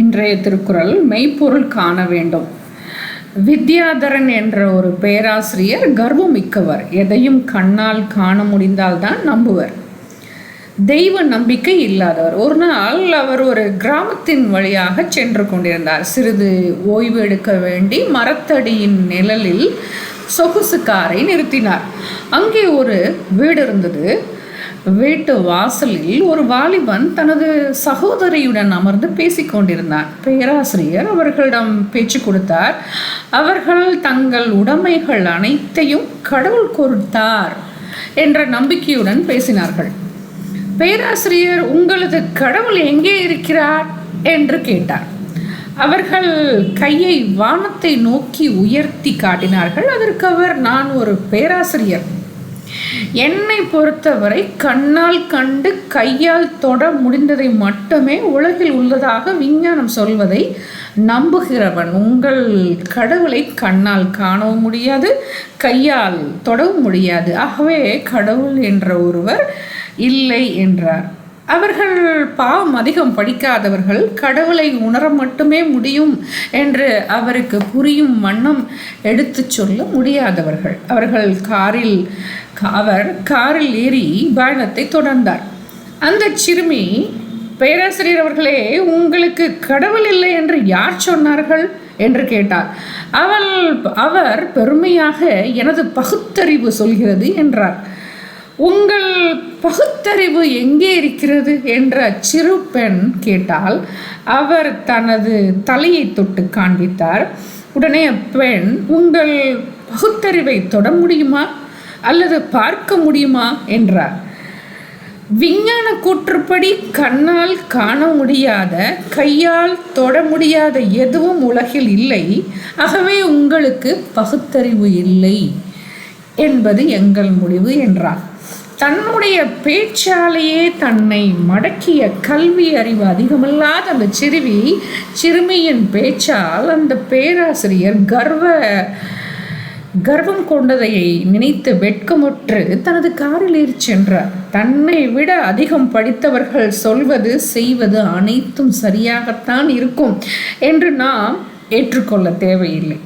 இன்றைய திருக்குறள் மெய்ப்பொருள் காண வேண்டும். வித்யாதரன் என்ற ஒரு பேராசிரியர் கர்வமிக்கவர். எதையும் கண்ணால் காண முடிந்தால்தான் நம்புவர். தெய்வ நம்பிக்கை இல்லாதவர். ஒரு நாள் அவர் ஒரு கிராமத்தின் வழியாக சென்று கொண்டிருந்தார். சிறிது ஓய்வு எடுக்க வேண்டி மரத்தடியின் நிழலில் சொகுசு காரை நிறுத்தினார். அங்கே ஒரு வீடு இருந்தது. வீட்டு வாசலில் ஒரு வாலிபன் தனது சகோதரியுடன் அமர்ந்து பேசிக்கொண்டிருந்தான் பேராசிரியர் அவர்களிடம் பேச்சு கொடுத்தார். அவர்கள் தங்கள் உடைமைகள் அனைத்தையும் கடவுள் கொடுத்தார் என்ற நம்பிக்கையுடன் பேசினார்கள். பேராசிரியர் உங்களது கடவுள் எங்கே இருக்கிறார்? என்று கேட்டார். அவர்கள் கையை வானத்தை நோக்கி உயர்த்தி காட்டினார்கள். அதற்கு அவர் நான் ஒரு பேராசிரியர். என்னை பொறுத்தவரை கண்ணால் கண்டு கையால் தொட முடிந்ததை மட்டுமே உலகில் உள்ளதாக விஞ்ஞானம் சொல்வதை நம்புகிறவன். உங்கள் கடவுளை கண்ணால் காணவும் முடியாது கையால் தொடவும் முடியாது. ஆகவே கடவுள் என்ற ஒருவர் இல்லை என்றார். அவர்கள் பாவம் அதிகம் படிக்காதவர்கள் கடவுளை உணர மட்டுமே முடியும் என்று அவருக்கு புரியும் வண்ணம் எடுத்து சொல்ல முடியாதவர்கள். அவர்கள் காரில் அவர் காரில் ஏறி பயணத்தை தொடர்ந்தார். அந்த சிறுமி பேராசிரியர் அவர்களே உங்களுக்கு கடவுள் இல்லை என்று யார் சொன்னார்கள்? என்று கேட்டார் அவள் அவர் பெருமையாக எனது பகுத்தறிவு சொல்கிறது என்றார். உங்கள் பகுத்தறிவு எங்கே இருக்கிறது? என்ற சிறு பெண் கேட்டால் அவர் தனது தலையை தொட்டு காண்பித்தார். உடனே பெண் உங்கள் பகுத்தறிவை தொட முடியுமா? அல்லது பார்க்க முடியுமா? என்றார். விஞ்ஞான கூற்றுப்படி கண்ணால் காண முடியாத கையால் தொட முடியாத எதுவும் உலகில் இல்லை. ஆகவே உங்களுக்கு பகுத்தறிவு இல்லை. என்பது எங்கள் முடிவு என்றார். தன்னுடைய பேச்சாலேயே தன்னை மடக்கிய கல்வி அறிவு அதிகமில்லாத அந்த சிறுவி சிறுமியின் பேச்சால் அந்த பேராசிரியர் கர்வ கர்வம் கொண்டதை நினைத்து வெட்கமுற்று தனது காரில் ஏறி சென்றார். தன்னை விட அதிகம் படித்தவர்கள் சொல்வது செய்வது அனைத்தும் சரியாகத்தான் இருக்கும் என்று நாம் ஏற்றுக்கொள்ள தேவையில்லை.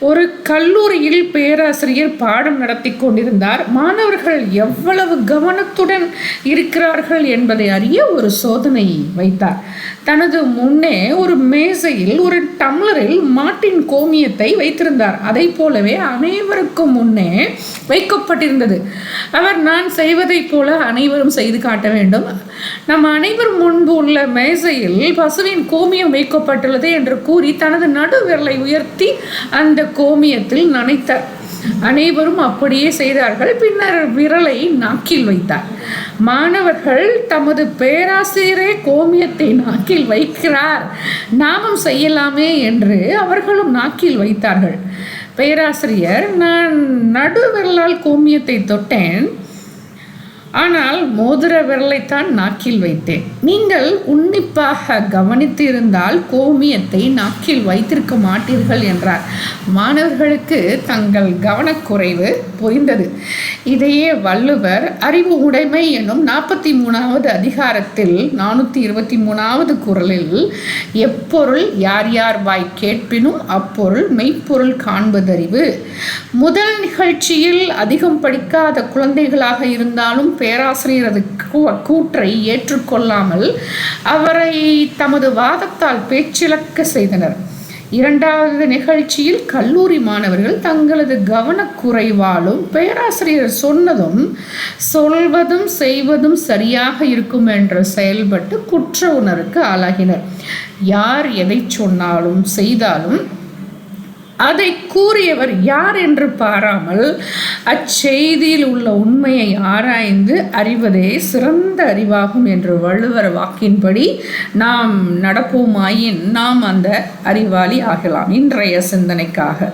ஒரு கல்லூரியில் பேராசிரியர் பாடம் நடத்தி கொண்டிருந்தார். மாணவர்கள் எவ்வளவு கவனத்துடன் இருக்கிறார்கள் என்பதை அறிய ஒரு சோதனை வைத்தார். தனது முன்னே ஒரு மேசையில் ஒரு டம்ளரில் மாட்டின் கோமியத்தை வைத்திருந்தார். அதை போலவே அனைவருக்கும் முன்னே வைக்கப்பட்டிருந்தது. அவர் நான் செய்வதைப் போல அனைவரும் செய்து காட்ட வேண்டும். நம் அனைவரும் முன்பு உள்ள மேசையில் பசுவின் கோமியம் வைக்கப்பட்டுள்ளது என்று கூறி தனது நடுவிரலை உயர்த்தி அந்த கோமியத்தில் நனைத்தார். அனைவரும் அப்படியே செய்தார்கள். பின்னர் விரலை நாக்கில் வைத்தார். மாணவர்கள் தமது பேராசிரியரே கோமியத்தை நாக்கில் வைக்கிறார். நாமும் செய்யலாமே என்று அவர்களும் நாக்கில் வைத்தார்கள். பேராசிரியர் நான் நடுவிரலால் கோமியத்தை தொட்டேன். ஆனால் மோதிர விரலைத்தான் நாக்கில் வைத்தேன். நீங்கள் உன்னிப்பாக கவனித்து இருந்தால் கோமியத்தை நாக்கில் வைத்திருக்க மாட்டீர்கள் என்றார். மாணவர்களுக்கு தங்கள் கவனக்குறைவு புரிந்தது. இதையே வள்ளுவர் அறிவு உடைமை என்னும் நாற்பத்தி மூணாவது அதிகாரத்தில் நானூற்றி இருபத்தி மூணாவது குரலில் எப்பொருள் யார் யார் வாய் கேட்பினும் அப்பொருள் மெய்ப்பொருள் காண்பதறிவு. முதல் நிகழ்ச்சியில் அதிகம் படிக்காத குழந்தைகளாக இருந்தாலும் பேராசிரியரது கூற்றை ஏற்றுக்கொள்ளாமல் அவரை தமது வாதத்தால் பேச்சிலக்க செய்தனர். இரண்டாவது நிகழ்ச்சியில் கல்லூரி மாணவர்கள் தங்களது கவனக்குறைவாலும் பேராசிரியர் சொன்னதும் சொல்வதும் செய்வதும் சரியாக இருக்கும் என்று செயல்பட்டு குற்ற உணருக்கு ஆளாகினர். யார் எதை சொன்னாலும் செய்தாலும் அதை கூறியவர் யார் என்று பாராமல் அச்செய்தியில் உள்ள உண்மையை ஆராய்ந்து அறிவதே சிறந்த அறிவாகும் என்று வள்ளுவர் வாக்கின்படி நாம் நடப்போமாயின் நாம் அந்த அறிவாளி ஆகலாம். இன்றைய சிந்தனைக்காக.